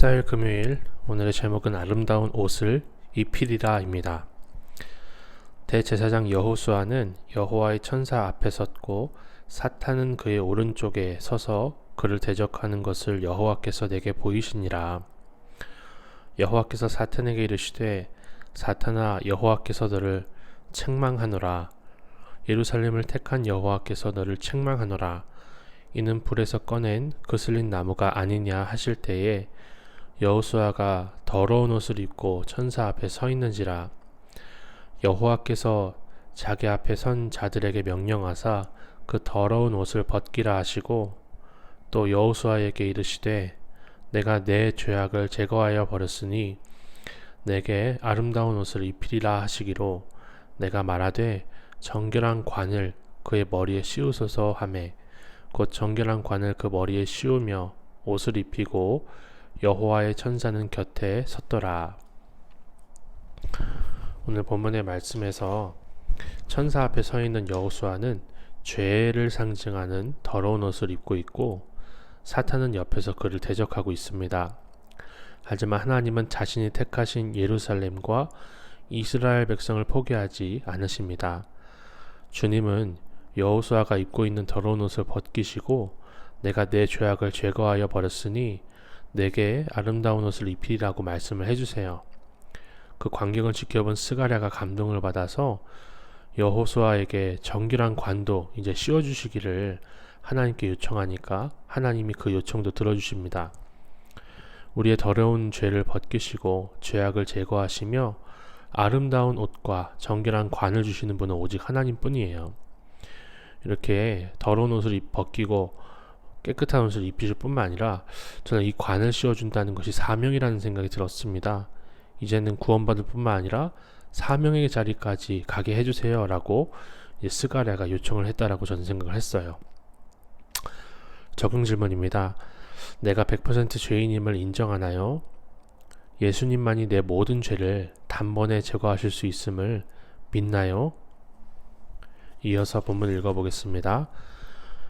14일 금요일 오늘의 제목은 아름다운 옷을 입히리라입니다. 대제사장 여호수아는 여호와의 천사 앞에 섰고 사탄은 그의 오른쪽에 서서 그를 대적하는 것을 여호와께서 내게 보이시니라. 여호와께서 사탄에게 이르시되 사탄아 여호와께서 너를 책망하노라. 예루살렘을 택한 여호와께서 너를 책망하노라. 이는 불에서 꺼낸 그슬린 나무가 아니냐 하실 때에 여호수아가 더러운 옷을 입고 천사 앞에 서 있는지라. 여호와께서 자기 앞에 선 자들에게 명령하사 그 더러운 옷을 벗기라 하시고 또 여호수아에게 이르시되 내가 내 죄악을 제거하여 버렸으니 내게 아름다운 옷을 입히리라 하시기로 내가 말하되 정결한 관을 그의 머리에 씌우소서 하매. 곧 정결한 관을 그 머리에 씌우며 옷을 입히고 여호와의 천사는 곁에 섰더라. 오늘 본문의 말씀에서 천사 앞에 서 있는 여호수아는 죄를 상징하는 더러운 옷을 입고 있고 사탄은 옆에서 그를 대적하고 있습니다. 하지만 하나님은 자신이 택하신 예루살렘과 이스라엘 백성을 포기하지 않으십니다. 주님은 여호수아가 입고 있는 더러운 옷을 벗기시고 내가 내 죄악을 제거하여 버렸으니 내게 아름다운 옷을 입히라고 말씀을 해주세요. 그 광경을 지켜본 스가랴가 감동을 받아서 여호수아에게 정결한 관도 이제 씌워주시기를 하나님께 요청하니까 하나님이 그 요청도 들어주십니다. 우리의 더러운 죄를 벗기시고 죄악을 제거하시며 아름다운 옷과 정결한 관을 주시는 분은 오직 하나님뿐이에요. 이렇게 더러운 옷을 벗기고 깨끗한 옷을 입히실 뿐만 아니라 저는 이 관을 씌워준다는 것이 사명이라는 생각이 들었습니다. 이제는 구원받을 뿐만 아니라 사명의 자리까지 가게 해주세요 라고 스가랴가 요청을 했다라고 저는 생각을 했어요. 적응 질문입니다. 내가 100% 죄인임을 인정하나요? 예수님만이 내 모든 죄를 단번에 제거하실 수 있음을 믿나요? 이어서 본문 읽어보겠습니다.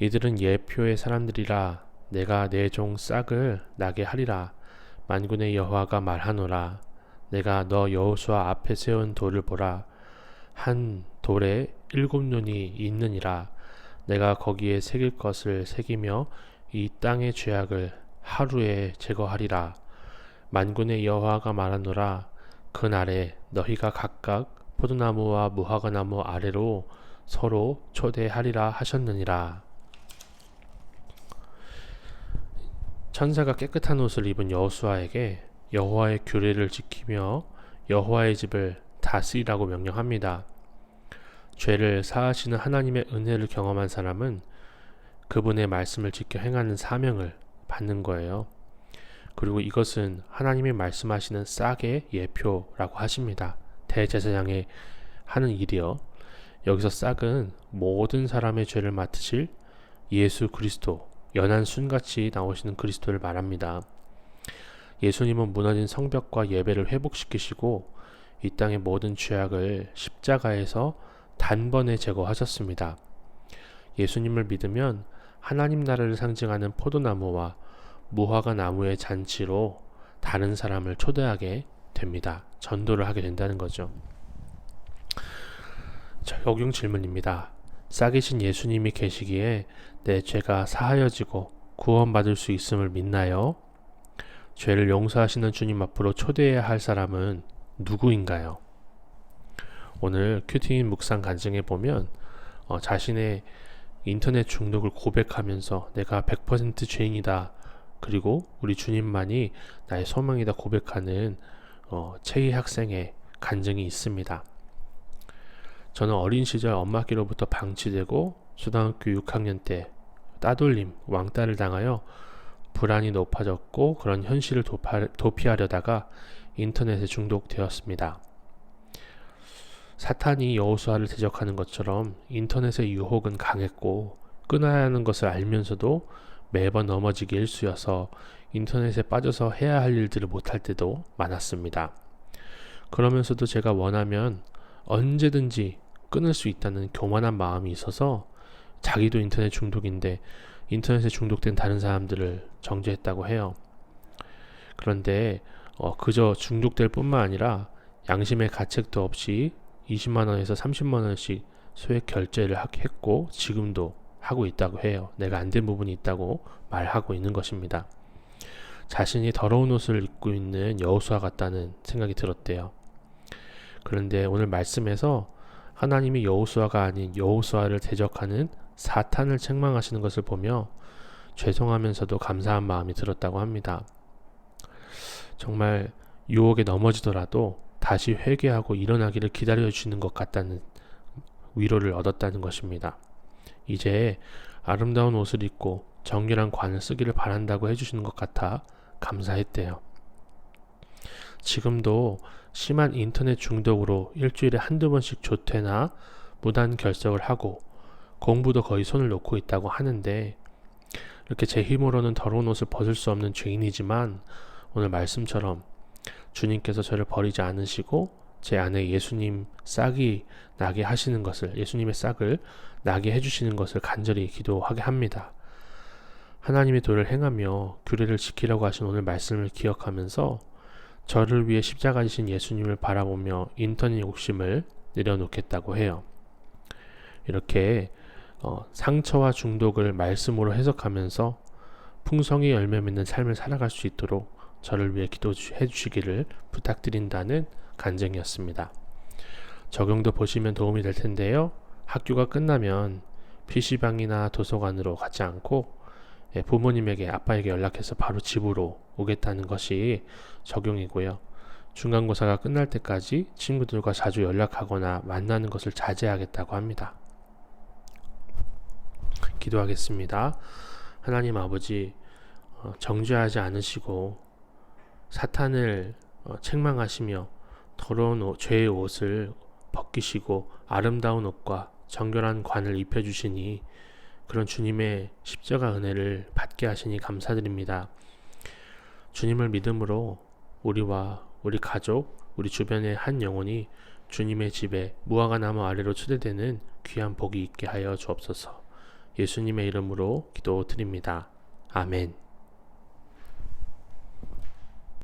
이들은 예표의 사람들이라 내가 내 종 싹을 나게 하리라. 만군의 여호와가 말하노라. 내가 너 여호수아 앞에 세운 돌을 보라. 한 돌에 일곱 눈이 있느니라. 내가 거기에 새길 것을 새기며 이 땅의 죄악을 하루에 제거하리라. 만군의 여호와가 말하노라. 그날에 너희가 각각 포도나무와 무화과나무 아래로 서로 초대하리라 하셨느니라 천사가 깨끗한 옷을 입은 여호수아에게 여호와의 규례를 지키며 여호와의 집을 다스리라고 명령합니다. 죄를 사하시는 하나님의 은혜를 경험한 사람은 그분의 말씀을 지켜 행하는 사명을 받는 거예요. 그리고 이것은 하나님이 말씀하시는 싹의 예표라고 하십니다. 대제사장의 하는 일이요. 여기서 싹은 모든 사람의 죄를 맡으실 예수 그리스도 연한 순같이 나오시는 그리스도를 말합니다. 예수님은 무너진 성벽과 예배를 회복시키시고 이 땅의 모든 죄악을 십자가에서 단번에 제거하셨습니다. 예수님을 믿으면 하나님 나라를 상징하는 포도나무와 무화과 나무의 잔치로 다른 사람을 초대하게 됩니다. 전도를 하게 된다는 거죠. 적용 질문입니다. 싹이신 예수님이 계시기에 내 죄가 사하여지고 구원받을 수 있음을 믿나요? 죄를 용서하시는 주님 앞으로 초대해야 할 사람은 누구인가요? 오늘 큐티인 묵상 간증에 보면 어, 자신의 인터넷 중독을 고백하면서 내가 100% 죄인이다. 그리고 우리 주님만이 나의 소망이다 고백하는 어, 최희 학생의 간증이 있습니다. 저는 어린 시절 엄마께로부터 방치되고 초등학교 6학년 때 따돌림, 왕따를 당하여 불안이 높아졌고 그런 현실을 도파, 도피 하려다가 인터넷에 중독되었습니다. 사탄이 여호수아를 대적하는 것처럼 인터넷의 유혹은 강했고 끊어야 하는 것을 알면서도 매번 넘어지기 일쑤여서 인터넷에 빠져서 해야 할 일들을 못할 때도 많았습니다. 그러면서도 제가 원하면 언제든지 끊을 수 있다는 교만한 마음이 있어서 자기도 인터넷 중독인데 인터넷에 중독된 다른 사람들을 정죄했다고 해요. 그런데 어, 그저 중독될 뿐만 아니라 양심의 가책도 없이 20만 원에서 30만 원씩 소액 결제를 했고 지금도 하고 있다고 해요. 내가 안 된 부분이 있다고 말하고 있는 것입니다. 자신이 더러운 옷을 입고 있는 여호수아 같다는 생각이 들었대요. 그런데 오늘 말씀에서 하나님이 여호수아가 아닌 여호수아를 대적하는 사탄을 책망하시는 것을 보며 죄송하면서도 감사한 마음이 들었다고 합니다. 정말 유혹에 넘어지더라도 다시 회개하고 일어나기를 기다려 주시는 것 같다는 위로를 얻었다는 것입니다. 이제 아름다운 옷을 입고 정결한 관을 쓰기를 바란다고 해주시는 것 같아 감사했대요. 지금도 심한 인터넷 중독으로 일주일에 한두 번씩 조퇴나 무단 결석을 하고 공부도 거의 손을 놓고 있다고 하는데 이렇게 제 힘으로는 더러운 옷을 벗을 수 없는 죄인이지만 오늘 말씀처럼 주님께서 저를 버리지 않으시고 제 안에 예수님 싹이 나게 하시는 것을 예수님의 싹을 나게 해주시는 것을 간절히 기도하게 합니다. 하나님의 도를 행하며 규례를 지키려고 하신 오늘 말씀을 기억하면서 저를 위해 십자가 지신 예수님을 바라보며 인터넷 욕심을 내려놓겠다고 해요. 이렇게 어, 상처와 중독을 말씀으로 해석하면서 풍성히 열매 맺는 삶을 살아갈 수 있도록 저를 위해 기도해 주시기를 부탁드린다는 간증이었습니다. 적용도 보시면 도움이 될 텐데요. 학교가 끝나면 PC방이나 도서관으로 가지 않고 예, 부모님에게 아빠에게 연락해서 바로 집으로 오겠다는 것이 적용이고요. 중간고사가 끝날 때까지 친구들과 자주 연락하거나 만나는 것을 자제하겠다고 합니다. 기도하겠습니다. 하나님 아버지, 어, 정죄하지 않으시고 사탄을 어, 책망하시며 더러운 옷, 죄의 옷을 벗기시고 아름다운 옷과 정결한 관을 입혀주시니 그런 주님의 십자가 은혜를 받게 하시니 감사드립니다. 주님을 믿음으로 우리와 우리 가족, 우리 주변의 한 영혼이 주님의 집에 무화과 나무 아래로 초대되는 귀한 복이 있게 하여 주옵소서. 예수님의 이름으로 기도드립니다. 아멘.